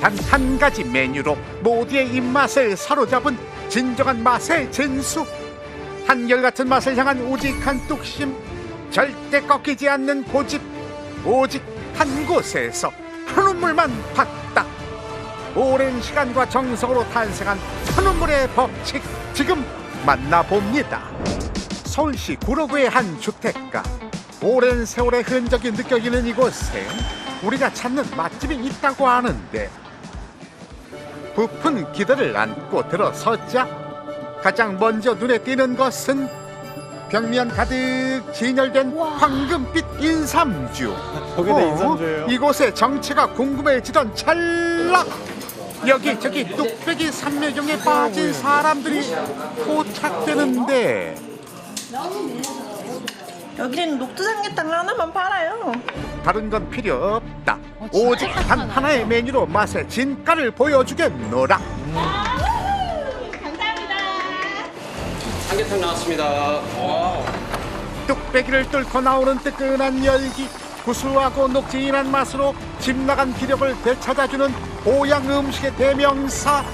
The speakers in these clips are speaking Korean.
단 한 가지 메뉴로 모두의 입맛을 사로잡은 진정한 맛의 진수. 한결같은 맛을 향한 우직한 뚝심 절대 꺾이지 않는 고집 오직 한 곳에서 한우물만 봤다. 오랜 시간과 정성으로 탄생한 한우물의 법칙 지금 만나봅니다. 서울시 구로구의 한 주택가. 오랜 세월의 흔적이 느껴지는 이곳에 우리가 찾는 맛집이 있다고 하는데 부푼 기대를 안고 들어섰자 가장 먼저 눈에 띄는 것은 벽면 가득 진열된 황금빛 인삼주 다 어? 인삼주예요? 이곳의 정체가 궁금해지던 찰나 여기저기 뚝배기 삼매경에 빠진 사람들이 포착되는데 여기는 녹두 삼계탕 하나만 팔아요. 다른 건 필요 없다 어, 진짜 오직 단 간단하다. 하나의 메뉴로 맛의 진가를 보여주겠노라 삼계탕 나왔습니다. 뚝배기를 뚫고 나오는 뜨끈한 열기 구수하고 녹진한 맛으로 집 나간 기력을 되찾아주는 보양 음식의 대명사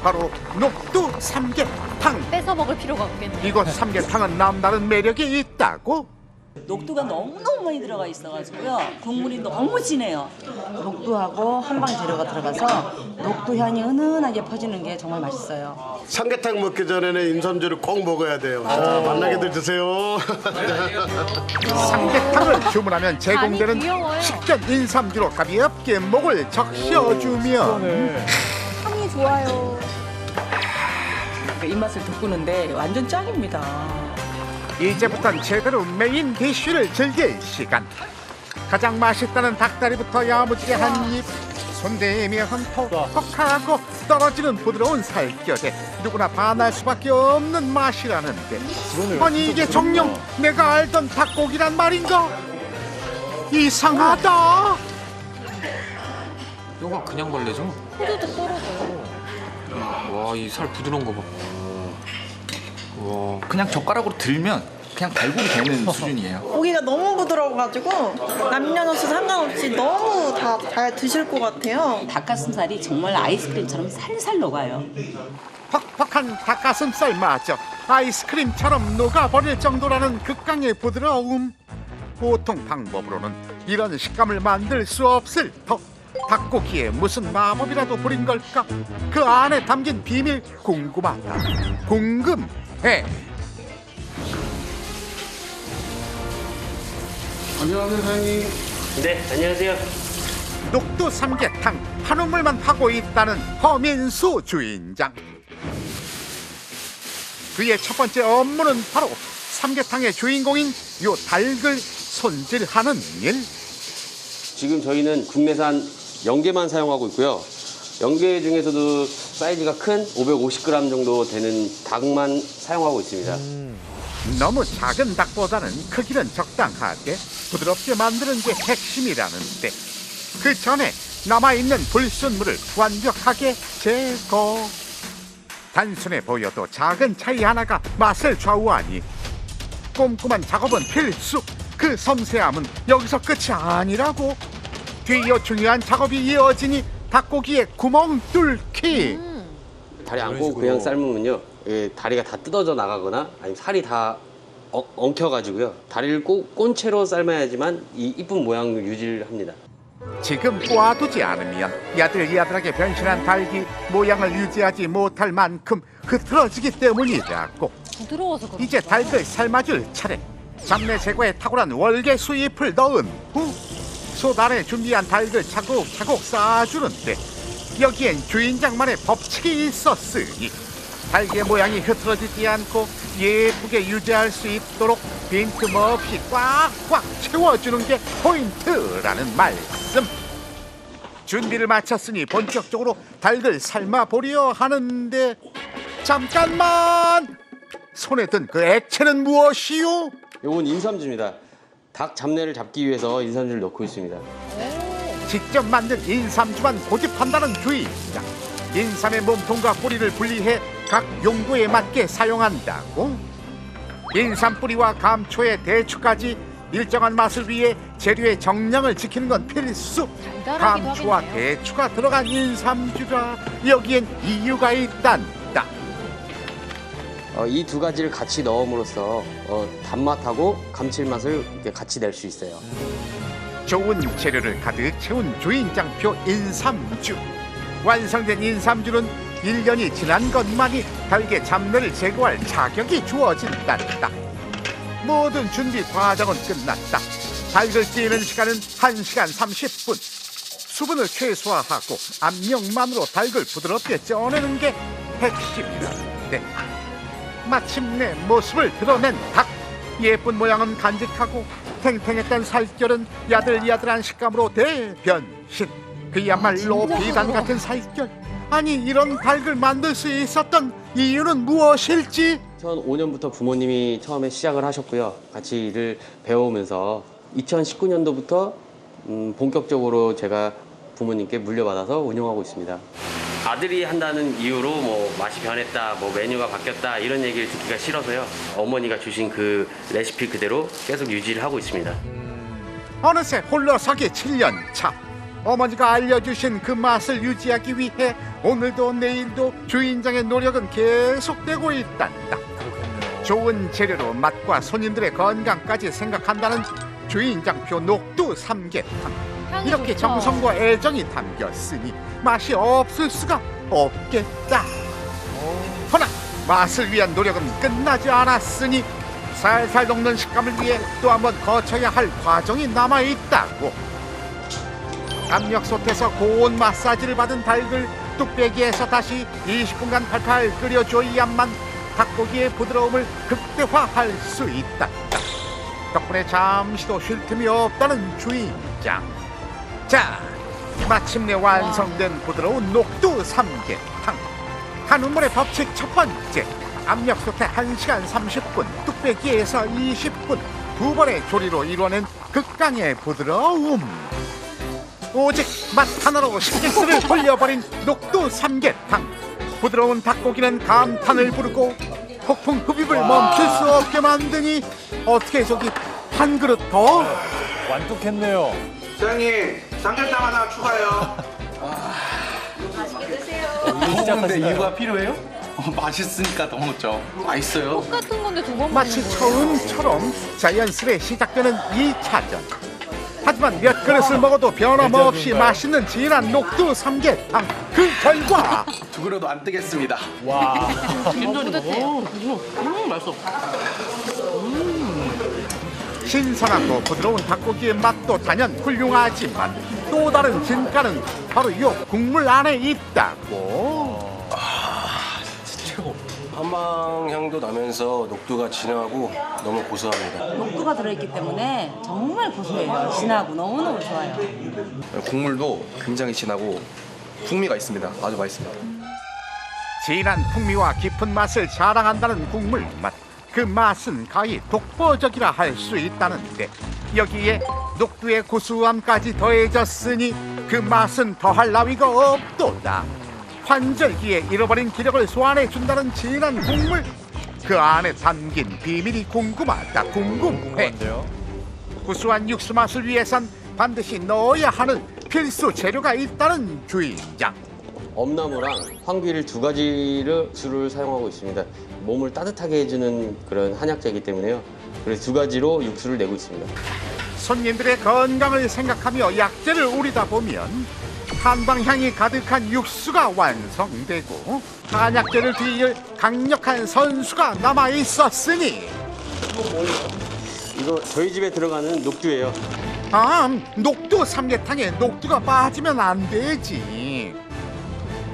바로 녹두 삼계탕 뺏어 먹을 필요가 없겠네. 이곳 삼계탕은 남다른 매력이 있다고 녹두가 너무너무 많이 들어가 있어가지고요. 국물이 너무 진해요. 녹두하고 한방 재료가 들어가서 녹두 향이 은은하게 퍼지는 게 정말 맛있어요. 삼계탕 먹기 전에는 인삼주를 꼭 먹어야 돼요. 자, 만나게들 드세요. 삼계탕을 주문하면 제공되는. 식전 인삼주로 가볍게 목을 적셔주며 네. 향이 좋아요. 그 입맛을 돋구는데 완전 짱입니다. 이제부턴 제대로 메인 디쉬를 즐길 시간 가장 맛있다는 닭다리부터 야무지게 한입 손대면 톡톡하고 떨어지는 부드러운 살결에 누구나 반할 수밖에 없는 맛이라는데. 아니 이게 정녕. 내가 알던 닭고기란 말인가 이상하다 이건 그냥 벌레죠? 호두도 떨어져요. 와, 이 살 부드러운 거 봐. 와. 그냥 젓가락으로 들면 그냥 발굴이 되는 수준이에요. 고기가 너무 부드러워가지고 남녀노소 상관없이 너무 다 잘 드실 것 같아요. 닭가슴살이 정말 아이스크림처럼 살살 녹아요. 퍽퍽한 닭가슴살 마저 아이스크림처럼 녹아버릴 정도라는 극강의 부드러움 보통 방법으로는 이런 식감을 만들 수 없을 터 닭고기에 무슨 마법이라도 부린 걸까 그 안에 담긴 비밀 궁금하다 궁금 해 안녕하세요, 사장님. 네, 안녕하세요. 녹두 삼계탕 한 우물만 하고 있다는 허민수 주인장 그의 첫 번째 업무는 바로 삼계탕의 주인공인 요 닭을 손질하는 일 지금 저희는 국내산 영게만 사용하고 있고요. 영게 중에서도 사이즈가 큰 550g 정도 되는 닭만 사용하고 있습니다. 너무 작은 닭보다는 크기는 적당하게 부드럽게 만드는 게 핵심이라는데 그 전에 남아있는 불순물을 완벽하게 제거. 단순해 보여도 작은 차이 하나가 맛을 좌우하니 꼼꼼한 작업은 필수. 그 섬세함은 여기서 끝이 아니라고. 뒤이어 중요한 작업이 이어지니 닭고기에 구멍 뚫기 다리 안 식으로. 그냥 삶으면요. 예, 다리가 다 뜯어져 나가거나 아니면 살이 다 엉, 엉켜가지고요. 다리를 꼬, 꼰채로 삶아야지만 이 이쁜 모양을 유지를 합니다. 지금 꼬아두지 않으면 야들야들하게 변신한 닭이 모양을 유지하지 못할 만큼 흐트러지기 때문이라고 부드러워서 그런가 이제 봐. 닭을 삶아줄 차례 잡내 제거에 탁월한 월계 수잎을 넣은 후 소단에 준비한 닭을 차곡차곡 쌓아주는데 여기엔 주인장만의 법칙이 있었으니 닭의 모양이 흐트러지지 않고 예쁘게 유지할 수 있도록 빈틈없이 꽉꽉 채워주는 게 포인트라는 말씀 준비를 마쳤으니 본격적으로 닭을 삶아 보려 하는데 잠깐만 손에 든 그 액체는 무엇이요? 요건 인삼주입니다. 닭 잡내를 잡기 위해서 인삼주를 넣고 있습니다. 직접 만든 인삼주만 고집한다는 주의자 인삼의 몸통과 뿌리를 분리해 각 용도에 맞게 사용한다고 인삼 뿌리와 감초의 대추까지 일정한 맛을 위해 재료의 정량을 지키는 건 필수. 달달하기도 감초와 하겠네요. 대추가 들어간 인삼주라 여기엔 이유가 있단다. 어, 이 두 가지를 같이 넣음으로써 어, 단맛하고 감칠맛을 이렇게 같이 낼 수 있어요. 좋은 재료를 가득 채운 주인장표 인삼주. 완성된 인삼주는 1년이 지난 것만이 달게 잡내를 제거할 자격이 주어진단다. 모든 준비 과정은 끝났다. 달글 찌는 시간은 1시간 30분. 수분을 최소화하고 압력만으로 달글 부드럽게 쪄내는 게 핵심이라는데 마침내 모습을 드러낸 닭. 예쁜 모양은 간직하고 탱탱했던 살결은 야들야들한 식감으로 대변신. 그야말로 비단 같은 살결. 아니 이런 닭을 만들 수 있었던 이유는 무엇일지? 2005년부터 부모님이 처음에 시작을 하셨고요. 같이 일을 배워오면서 2019년도부터 음, 본격적으로 제가 부모님께 물려받아서 운영하고 있습니다. 아들이 한다는 이유로 뭐 맛이 변했다, 뭐 메뉴가 바뀌었다 이런 얘기를 듣기가 싫어서요. 어머니가 주신 그 레시피 그대로 계속 유지를 하고 있습니다. 어느새 홀로 서기 7년 차 어머니가 알려주신 그 맛을 유지하기 위해 오늘도 내일도 주인장의 노력은 계속되고 있단다 좋은 재료로 맛과 손님들의 건강까지 생각한다는 주인장표 녹두 삼계탕 향 이 이렇게. 정성과 애정이 담겼으니 맛이 없을 수가 없겠다 허나 맛을 위한 노력은 끝나지 않았으니 살살 녹는 식감을 위해 또 한 번 거쳐야 할 과정이 남아 있다고. 압력솥에서 고온 마사지를 받은 닭을 뚝배기에서 다시 20분간 팔팔 끓여줘야만 닭고기의 부드러움을 극대화할 수 있다. 덕분에 잠시도 쉴 틈이 없다는 주인장. 자, 마침내 완성된 부드러운 녹두 삼계탕. 한우물의 법칙 첫 번째 압력솥에 1시간 30분 뚝배기에서 20분 두 번의 조리로 이뤄낸 극강의 부드러움 오직 맛 하나로 식기스를 돌려버린 녹두 삼계탕 부드러운 닭고기는 감탄을 부르고 폭풍 흡입을 멈출 수 없게 만드니 어떻게 저기 한 그릇 더? 완뚝했네요. 사장님 삼계탕 하나 추가요. 먹는데 이유가 필요해요? 어, 맛있으니까 더 먹죠. 맛있어요. 똑같은 건데 두 번 마치 먹는 거예요. 처음처럼 자연스레 시작되는 이 차전 하지만 몇 그릇을 먹어도 변함없이 맛있는 진한 녹두 삼계탕 그 결과 두 그릇도 안 뜨겠습니다. 신선하고 부드러운 닭고기의 맛도 단연 훌륭하지만 또 다른 진가는 바로 이 국물 안에 있다고 한방 향도 나면서 녹두가 진하고 너무 고소합니다. 녹두가 들어있기 때문에 정말 고소해요. 진하고 너무너무 좋아요. 국물도 굉장히 진하고 풍미가 있습니다. 아주 맛있습니다. 진한 풍미와 깊은 맛을 자랑한다는 국물 맛. 그 맛은 가히 독보적이라 할 수 있다는데 여기에 녹두의 고소함까지 더해졌으니 그 맛은 더할 나위가 없도다. 환절기에 잃어버린 기력을 소환해 준다는 진한 국물. 그 안에 담긴 비밀이 궁금하다. 궁금해. 구수한 육수 맛을 위해선 반드시 넣어야 하는 필수 재료가 있다는 주인장. 엄나무랑 황비를 두 가지를 주를 사용하고 있습니다. 몸을 따뜻하게 해주는 그런 한약재이기 때문에요. 그래서 두 가지로 육수를 내고 있습니다. 손님들의 건강을 생각하며 약재를 우리다 보면 한방향이 가득한 육수가 완성되고 한약재를 뒤이을 강력한 선수가 남아 있었으니 이거 저희 집에 들어가는 녹두예요. 아 녹두 삼계탕에 녹두가 빠지면 안 되지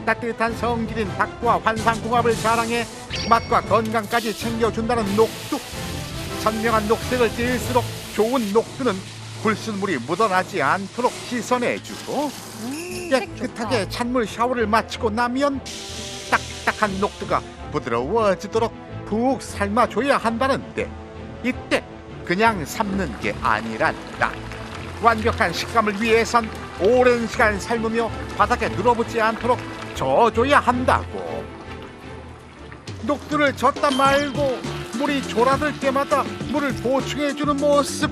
따뜻한 성질인 닭과 환상궁합을 자랑해 맛과 건강까지 챙겨준다는 녹두 선명한 녹색을 띨수록 좋은 녹두는 불순물이 묻어나지 않도록 씻어내주고 깨끗하게 찬물 샤워를 마치고 나면 딱딱한 녹두가 부드러워지도록 푹 삶아줘야 한다는데 이때 그냥 삶는 게 아니란다. 완벽한 식감을 위해선 오랜 시간 삶으며 바닥에 눌어붙지 않도록 저어줘야 한다고 녹두를 젓다 말고 물이 졸아들 때마다 물을 보충해주는 모습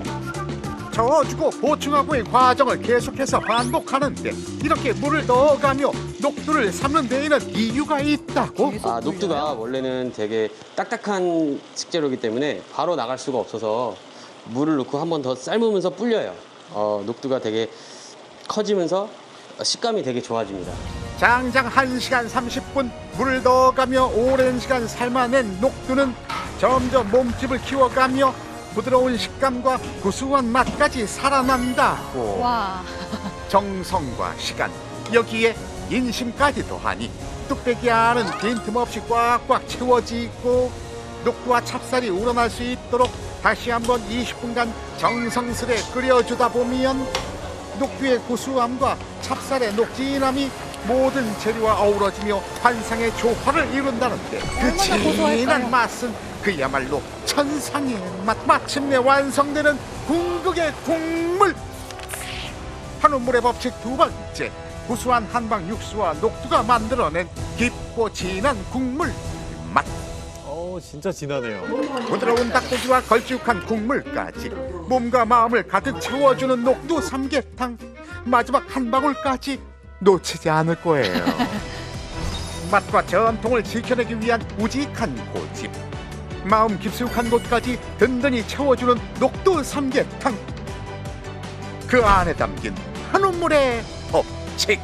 저어주고 보충하고의 과정을 계속해서 반복하는데 이렇게 물을 넣어가며 녹두를 삶는 데에는 이유가 있다고 아, 녹두가 원래는 되게 딱딱한 식재료이기 때문에 바로 나갈 수가 없어서 물을 넣고 한 번 더 삶으면서 불려요. 어, 녹두가 되게 커지면서 식감이 되게 좋아집니다. 장장 1시간 30분 물을 넣어가며 오랜 시간 삶아낸 녹두는 점점 몸집을 키워가며 부드러운 식감과 구수한 맛까지 살아난다고 와. 정성과 시간 여기에 인심까지 더하니 뚝배기 안은 빈틈없이 꽉꽉 채워지고 녹두와 찹쌀이 우러날 수 있도록 다시 한번 20분간 정성스레 끓여주다 보면 녹두의 고수함과 찹쌀의 녹진함이 모든 재료와 어우러지며 환상의 조화를 이룬다는데 그? 진한 맛은 그야말로 천상의 맛. 마침내 완성되는 궁극의 국물. 한우물의 법칙 두 번째. 구수한 한방 육수와 녹두가 만들어낸 깊고 진한 국물 맛. 어 진짜 진하네요. 부드러운 닭고기와 걸쭉한 국물까지. 몸과 마음을 가득 채워주는 녹두 삼계탕. 마지막 한 방울까지 놓치지 않을 거예요. 맛과 전통을 지켜내기 위한 우직한 고집. 마음 깊숙한 곳까지 든든히 채워주는 녹두 삼계탕. 그 안에 담긴 한우물의 법칙